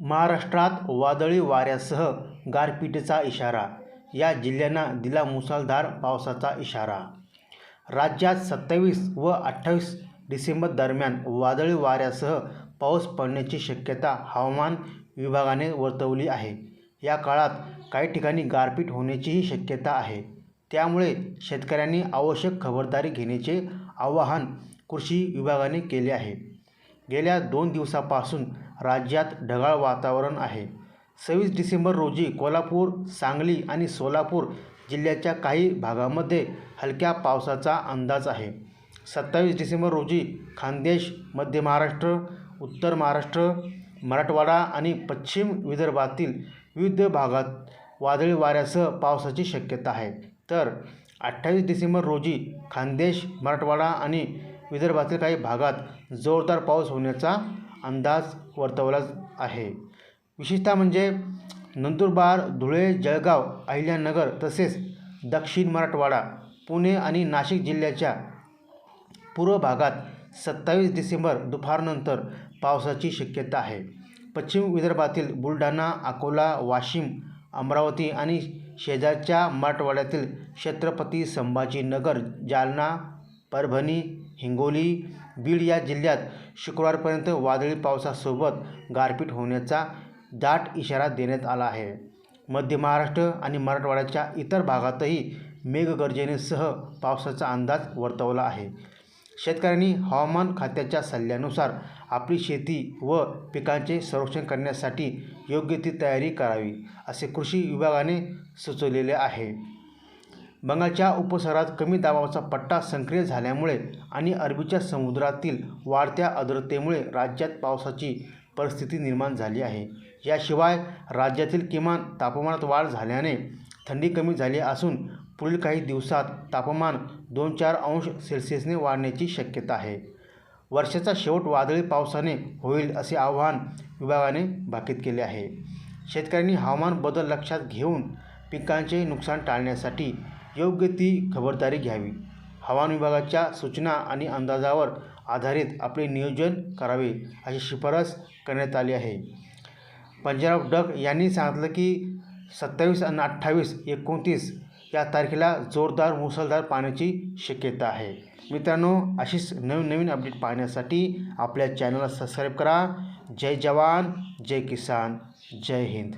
महाराष्ट्रात वादळी वाऱ्यासह गारपिटीचा इशारा. या जिल्ह्यांना दिला मुसळधार पावसाचा इशारा. राज्यात सत्तावीस व अठ्ठावीस डिसेंबर दरम्यान वादळी वाऱ्यासह पाऊस पडण्याची शक्यता हवामान विभागाने वर्तवली आहे. या काळात काही ठिकाणी गारपीट होण्याचीही शक्यता आहे. त्यामुळे शेतकऱ्यांनी आवश्यक खबरदारी घेण्याचे आवाहन कृषी विभागाने केले आहे. गेल्या दोन दिवसापासून राज्यात ढगाळ वातावरण आहे. सव्वीस डिसेंबर रोजी कोल्हापूर सांगली आणि सोलापूर जिल्ह्याच्या काही भागामध्ये हलक्या पावसाचा अंदाज आहे. सत्तावीस डिसेंबर रोजी खानदेश मध्य महाराष्ट्र उत्तर महाराष्ट्र मराठवाडा आणि पश्चिम विदर्भातील विविध भागात वादळी वाऱ्यासह पावसाची शक्यता आहे. तर अठ्ठावीस डिसेंबर रोजी खानदेश मराठवाडा आणि विदर्भातील काही भागात जोरदार पाऊस होण्याचा अंदाज वर्तवला आहे. विशेषतः म्हणजे नंदुरबार धुळे जळगाव अहिल्यानगर तसेच दक्षिण मराठवाडा पुणे आणि नाशिक जिल्ह्याच्या पूर्व भागात सत्तावीस डिसेंबर दुपारनंतर पावसाची शक्यता आहे. पश्चिम विदर्भातील बुलढाणा अकोला वाशिम अमरावती आणि शेजारच्या मराठवाड्यातील छत्रपती संभाजीनगर जालना परभणी हिंगोली बीड या जिल्ह्यात शुक्रवारपर्यंत वादळी पावसासोबत गारपीट होण्याचा दाट इशारा देण्यात आला आहे. मध्य महाराष्ट्र आणि मराठवाड्याच्या इतर भागातही मेघगर्जनेसह पावसाचा अंदाज वर्तवला आहे. शेतकऱ्यांनी हवामान खात्याच्या सल्ल्यानुसार आपली शेती व पिकांचे संरक्षण करण्यासाठी योग्य ती तयारी करावी असे कृषी विभागाने सुचवलेले आहे. बंगालच्या उपसागरात कमी दाबाचा पट्टा सक्रिय झाल्यामुळे आणि अरबीच्या समुद्रातील वाढत्या आर्द्रतेमुळे राज्यात पावसाची परिस्थिती निर्माण झाली आहे. याशिवाय राज्यातील किमान तापमानात वाढ झाल्याने थंडी कमी झाली असून पुढील काही दिवसात तापमान दोन चार अंश सेल्सिअसने वाढण्याची शक्यता आहे. वर्षाचा शेवट वादळी पावसाने होईल असे आवाहन विभागाने भाकीत केले आहे. शेतकऱ्यांनी हवामान बदल लक्षात घेऊन पिकांचे नुकसान टाळण्यासाठी योग्य ती खबरदारी घ्यावी. हवामान विभागाच्या सूचना आणि अंदाजावर आधारित आपले नियोजन करावे अशी शिफारस करण्यात आली आहे. पंजाब डक यांनी सांगितलं की सत्तावीस आणि अठ्ठावीस एकोणतीस या तारखेला जोरदार मुसळधार पाण्याची शक्यता आहे. मित्रांनो अशीच नवीन नवीन अपडेट पाहण्यासाठी आपल्या चॅनलला सबस्क्राईब करा. जय जवान जय किसान जय हिंद.